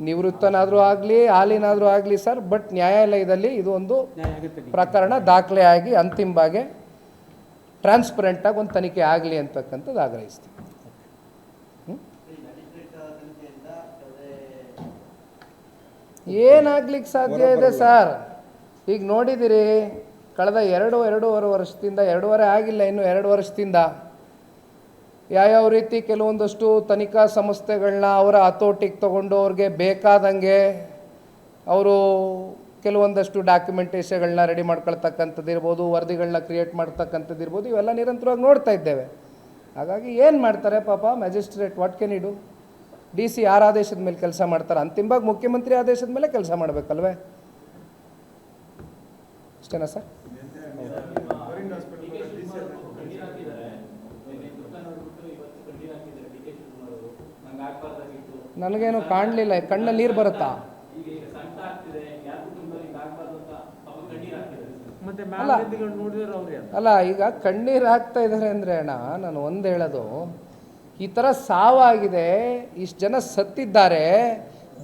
ನಿವೃತ್ತನಾದರೂ ಆಗಲಿ ಹಾಲಿನಾದರೂ ಆಗಲಿ sir but ನ್ಯಾಯಾಲಯದಲ್ಲಿ ಇದು ಒಂದು ಪ್ರಕರಣ ದಾಖಲೆಯಾಗಿ ಅಂತಿಮವಾಗಿ ಟ್ರಾನ್ಸ್ಪರೆಂಟಾಗಿ ಒಂದು ತನಿಖೆ ಆಗಲಿ ಅಂತಕ್ಕಂಥದ್ದು ಆಗ್ರಹಿಸ್ತೀವಿ ಏನಾಗ್ಲಿಕ್ಕೆ ಸಾಧ್ಯ ಇದೆ ಸರ್? ಈಗ ನೋಡಿದಿರಿ ಕಳೆದ ಎರಡು ಎರಡೂವರೆ ವರ್ಷದಿಂದ ಎರಡೂವರೆ ಆಗಿಲ್ಲ ಇನ್ನು ಎರಡು ವರ್ಷದಿಂದ. ಯಾವ್ಯಾವ ರೀತಿ ಕೆಲವೊಂದಷ್ಟು ತನಿಖಾ ಸಂಸ್ಥೆಗಳನ್ನ ಅವರ ಹತೋಟಿಗೆ ತಗೊಂಡು ಅವ್ರಿಗೆ ಬೇಕಾದಂಗೆ ಅವರು ಕೆಲವೊಂದಷ್ಟು ಡಾಕ್ಯುಮೆಂಟೇಷನ್ಗಳನ್ನ ರೆಡಿ ಮಾಡ್ಕೊಳ್ತಕ್ಕಂಥದ್ದು ಇರ್ಬೋದು ವರದಿಗಳನ್ನ ಕ್ರಿಯೇಟ್ ಮಾಡ್ತಕ್ಕಂಥದ್ದು ಇರ್ಬೋದು, ಇವೆಲ್ಲ ನಿರಂತರವಾಗಿ ನೋಡ್ತಾ ಇದ್ದೇವೆ. ಹಾಗಾಗಿ ಏನು ಮಾಡ್ತಾರೆ ಪಾಪ magistrate what can I do D C ಯಾರ ಆದೇಶದ ಮೇಲೆ ಕೆಲಸ ಮಾಡ್ತಾರೆ? ಅಂತಿಮವಾಗಿ ಮುಖ್ಯಮಂತ್ರಿ ಆದೇಶದ ಮೇಲೆ ಕೆಲಸ ಮಾಡಬೇಕಲ್ವೇ? ಅಷ್ಟೇನಾ ಸರ್? ನನಗೇನು ಕಾಣಲಿಲ್ಲ ಕಣ್ಣಲ್ಲಿ ನೀರು ಬರುತ್ತಾ? ಮತ್ತೆ ಅಲ್ಲ. ಅಲ್ಲ ಈಗ ಕಣ್ಣೀರು ಹಾಕ್ತಾ ಇದ್ದಾರೆ ಅಂದ್ರೆ ಅಣ್ಣ ನಾನು ಒಂದು ಹೇಳೋದು. ಈ ಥರ ಸಾವಾಗಿದೆ ಇಷ್ಟು ಜನ ಸತ್ತಿದ್ದಾರೆ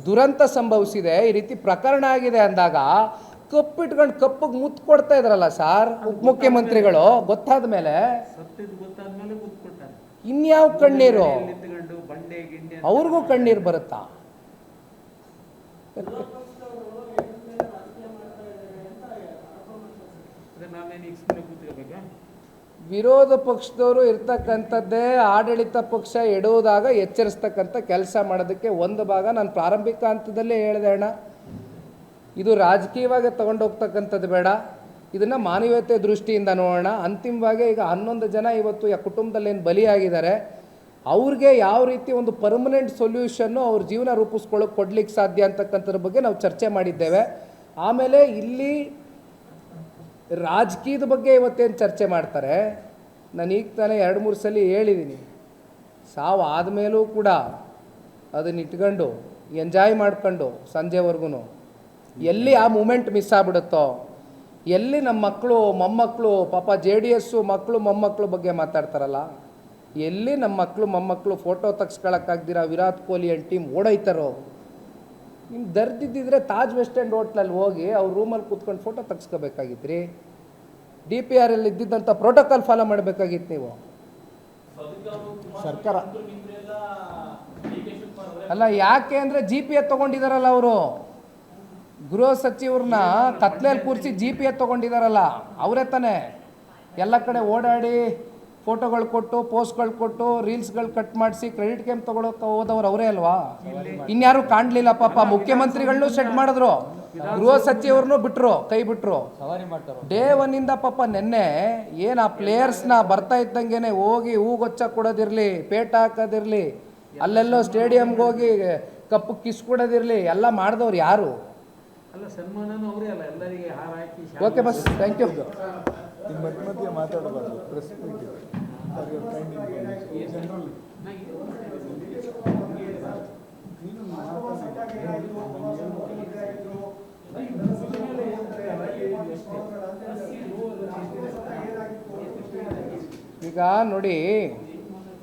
ದುರಂತ ಸಂಭವಿಸಿದೆ ಈ ರೀತಿ ಪ್ರಕರಣ ಆಗಿದೆ ಅಂದಾಗ ಕಪ್ಪಿಟ್ಕೊಂಡು ಕಪ್ಪಿಗೆ ಮುತ್ತು ಕೊಡ್ತಾ ಇದ್ರಲ್ಲ ಸರ್ ಉಪಮುಖ್ಯಮಂತ್ರಿಗಳು ಗೊತ್ತಾದ ಮೇಲೆ ಇನ್ಯಾವ ಕಣ್ಣೀರು? ಅವ್ರಿಗೂ ಕಣ್ಣೀರು ಬರುತ್ತಾ? ವಿರೋಧ ಪಕ್ಷದವರು ಇರ್ತಕ್ಕಂಥದ್ದೇ ಆಡಳಿತ ಪಕ್ಷ ಎಡುವುದಾಗ ಎಚ್ಚರಿಸ್ತಕ್ಕಂಥ ಕೆಲಸ ಮಾಡೋದಕ್ಕೆ ಒಂದು ಭಾಗ. ನಾನು ಪ್ರಾರಂಭಿಕ ಹಂತದಲ್ಲೇ ಹೇಳಿದೆ ಅಣ್ಣ. ಇದು ರಾಜಕೀಯವಾಗಿ ತಗೊಂಡೋಗ್ತಕ್ಕಂಥದ್ದು ಬೇಡ. ಇದನ್ನು ಮಾನವೀಯತೆ ದೃಷ್ಟಿಯಿಂದ ನೋಡೋಣ. ಅಂತಿಮವಾಗಿ ಈಗ ಹನ್ನೊಂದು ಜನ ಇವತ್ತು ಆ ಕುಟುಂಬದಲ್ಲಿ ಏನು ಬಲಿಯಾಗಿದ್ದಾರೆ, ಅವ್ರಿಗೆ ಯಾವ ರೀತಿ ಒಂದು ಪರ್ಮನೆಂಟ್ ಸೊಲ್ಯೂಷನ್ನು ಅವ್ರ ಜೀವನ ರೂಪಿಸ್ಕೊಳ್ಳೋಕೆ ಕೊಡ್ಲಿಕ್ಕೆ ಸಾಧ್ಯ ಅಂತಕ್ಕಂಥದ್ರ ಬಗ್ಗೆ ನಾವು ಚರ್ಚೆ ಮಾಡಿದ್ದೇವೆ. ಆಮೇಲೆ ಇಲ್ಲಿ ರಾಜಕೀಯದ ಬಗ್ಗೆ ಇವತ್ತೇನು ಚರ್ಚೆ ಮಾಡ್ತಾರೆ, ನಾನು ಈಗ ತಾನೇ ಎರಡು ಮೂರು ಸಲ ಹೇಳಿದ್ದೀನಿ ಸಾವು ಆದಮೇಲೂ ಕೂಡ ಅದನ್ನ ಇಟ್ಕೊಂಡು ಎಂಜಾಯ್ ಮಾಡ್ಕೊಂಡು ಸಂಜೆವರೆಗೂ ಎಲ್ಲಿ ಆ ಮೂಮೆಂಟ್ ಮಿಸ್ ಆಗ್ಬಿಡುತ್ತೋ ಎಲ್ಲಿ ನಮ್ಮ ಮಕ್ಕಳು, ಮೊಮ್ಮಕ್ಕಳು, ಪಾಪ ಜೆ ಡಿ ಎಸ್ಸು ಮಕ್ಕಳು, ಮೊಮ್ಮಕ್ಕಳು ಬಗ್ಗೆ ಮಾತಾಡ್ತಾರಲ್ಲ? ಎಲ್ಲಿ ನಮ್ಮ ಮಕ್ಕಳು, ಮೊಮ್ಮಕ್ಕಳು ಫೋಟೋ ತೆಗ್ಸ್ಕೊಳಕ್ಕಾಗ್ದಿರ ವಿರಾಟ್ ಕೊಹ್ಲಿ ಅಂಡ್ ಟೀಮ್ ಓಡೈತಾರೋ ನಿಮ್ಗೆ ದರ್ದಿದ್ದಿದ್ರೆ ತಾಜ್ ವೆಸ್ಟ್ ಎಂಡ್ ಹೋಟ್ಲಲ್ಲಿ ಹೋಗಿ ಅವ್ರ ರೂಮಲ್ಲಿ ಕೂತ್ಕೊಂಡು ಫೋಟೋ ತೆಗ್ಸ್ಕೋಬೇಕಾಗಿತ್ತು ಡಿ ಪಿ ಆರ್ ಅಲ್ಲಿ ಇದ್ದಿದ್ದಂಥ ಪ್ರೋಟೋಕಾಲ್ ಫಾಲೋ ಮಾಡಬೇಕಾಗಿತ್ತು ನೀವು? ಸರ್ಕಾರ. ಅಲ್ಲ, ಯಾಕೆ ಅಂದರೆ ಜಿ ಪಿ ಎ ತೊಗೊಂಡಿದ್ದಾರಲ್ಲ ಅವರು? ಗೃಹ ಸಚಿವ್ರನ್ನ ಕತ್ಲೆಯಲ್ಲಿ ಕೂರಿಸಿ ಜಿ ಪಿ ಎತ್ ತೊಗೊಂಡಿದಾರಲ್ಲ, ಅವರೇ ತಾನೇ. ಎಲ್ಲ ಕಡೆ ಓಡಾಡಿ ಫೋಟೋಗಳು ಕೊಟ್ಟು, ಪೋಸ್ಟ್ಗಳು ಕೊಟ್ಟು, ರೀಲ್ಸ್ಗಳು ಕಟ್ ಮಾಡಿಸಿ, ಕ್ರೆಡಿಟ್ ಗೇಮ್ ತೊಗೊಳಕ್ಕೆ ಹೋದವ್ರು ಅವರೇ ಅಲ್ವಾ? ಇನ್ಯಾರು ಕಾಣ್ಲಿಲ್ಲ ಪಾಪ ಮುಖ್ಯಮಂತ್ರಿಗಳನ್ನೂ ಸೆಟ್ ಮಾಡಿದ್ರು. ಗೃಹ ಸಚಿವರನ್ನು ಬಿಟ್ರು, ಕೈ ಬಿಟ್ರು. ಡೇ ಒನ್ನಿಂದ ಪಾಪ ನಿನ್ನೆ ಏನು ಆ ಪ್ಲೇಯರ್ಸ್ನ ಬರ್ತಾ ಇದ್ದಂಗೆನೆ ಹೋಗಿ ಹೂಗೊಚ್ಚ ಕೊಡೋದಿರಲಿ, ಪೇಟ ಹಾಕೋದಿರಲಿ, ಅಲ್ಲೆಲ್ಲೋ ಸ್ಟೇಡಿಯಂಗೆ ಹೋಗಿ ಕಪ್ಪು ಕಿಸ್ ಕೊಡೋದಿರಲಿ, ಎಲ್ಲ ಮಾಡಿದವ್ರು ಯಾರು? ಅಲ್ಲ ಸನ್ಮಾನನೂ ಅವರೇ ಅಲ್ಲ ಎಲ್ಲರಿಗೆ ಹಾರ ಹಾಕಿ ಓಕೆ ಬಸ್ ಥ್ಯಾಂಕ್ ಯು ಮಧ್ಯ ಮಧ್ಯೆ ಮಾತಾಡಬಾರ್ದು ಪ್ರೆಸ್ ಮೀಟ್ ಈಗ ನೋಡಿ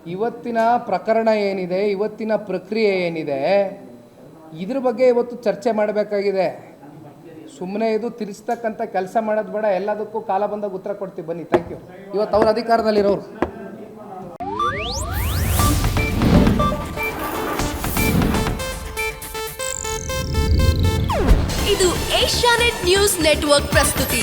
ಇವತ್ತಿನ ಪ್ರಕರಣ ಏನಿದೆ ಇವತ್ತಿನ ಪ್ರಕ್ರಿಯೆ ಏನಿದೆ ಇದ್ರ ಬಗ್ಗೆ ಇವತ್ತು ಚರ್ಚೆ ಮಾಡಬೇಕಾಗಿದೆ. ಸುಮ್ಮನೆ ಇದು ತಿರ್ಸ್ತಕ್ಕಂಥ ಕೆಲಸ ಮಾಡೋದು ಬೇಡ ಎಲ್ಲದಕ್ಕೂ ಕಾಲ ಬಂದಾಗ ಉತ್ತರ ಕೊಡ್ತೀವಿ. ಬನ್ನಿ ಥ್ಯಾಂಕ್ ಯು ಇವತ್ತು ಅವ್ರ ಅಧಿಕಾರದಲ್ಲಿರೋರು. ಇದು ಏಷ್ಯಾನೆಟ್ ನ್ಯೂಸ್ ನೆಟ್ವರ್ಕ್ ಪ್ರಸ್ತುತಿ.